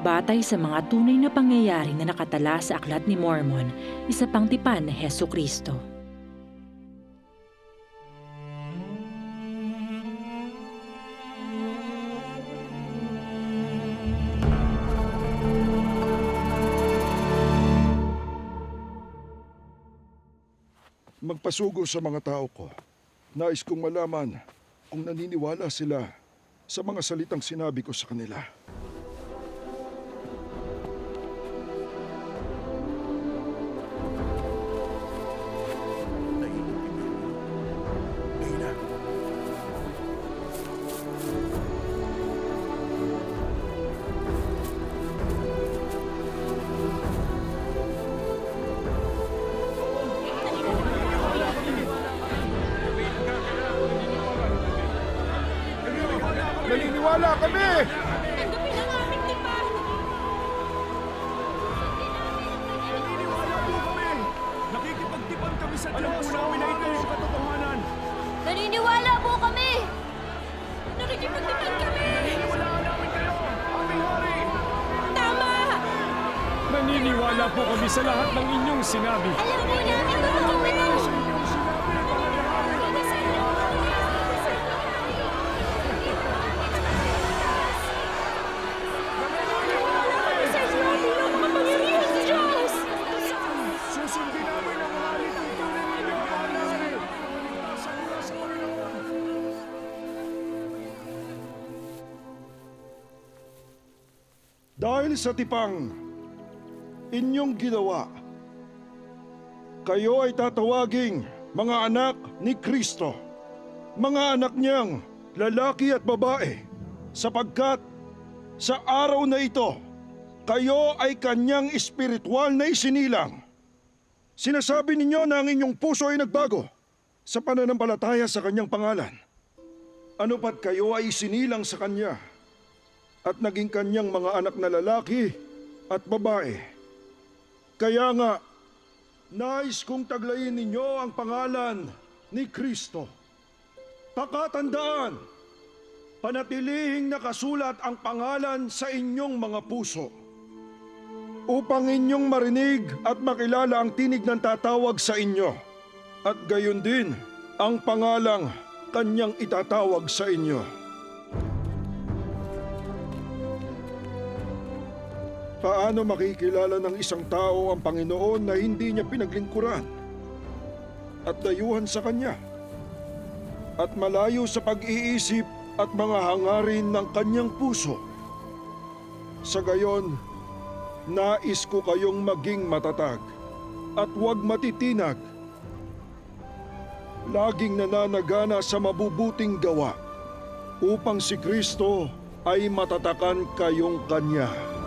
Batay sa mga tunay na pangyayari na nakatala sa Aklat ni Mormon, isa pang tipan ni Heso Kristo. Magpasugo sa mga tao ko. Nais kong malaman kung naniniwala sila sa mga salitang sinabi ko sa kanila. Naniniwala kami! Naniniwala po kami! Nakikipagtipan kami sa! Alam po namin na ito yung katotohanan! Naniniwala po kami! Nakikipagtipan kami! Naniniwalaan namin kayo! Aming hari! Tama! Naniniwala po kami sa lahat ng inyong sinabi. Alam po namin totoo ito! Dahil sa tipang inyong ginawa, kayo ay tatawaging mga anak ni Kristo, mga anak niyang lalaki at babae, sapagkat sa araw na ito, kayo ay kanyang espiritual na isinilang. Sinasabi ninyo na ang inyong puso ay nagbago sa pananampalataya sa kanyang pangalan. Ano pat kayo ay isinilang sa kanya at naging kanyang mga anak na lalaki at babae. Kaya nga, nais kong taglayin ninyo ang pangalan ni Kristo. Pakatandaan, panatilihing nakasulat ang pangalan sa inyong mga puso upang inyong marinig at makilala ang tinig ng tatawag sa inyo at gayon din ang pangalang kanyang itatawag sa inyo. Paano makikilala ng isang tao ang Panginoon na hindi niya pinaglingkuran at dayuhan sa Kanya at malayo sa pag-iisip at mga hangarin ng kanyang puso? Sa gayon, nais ko kayong maging matatag at huwag matitinag. Laging nananagana sa mabubuting gawa upang si Kristo ay matatakan kayong Kanya.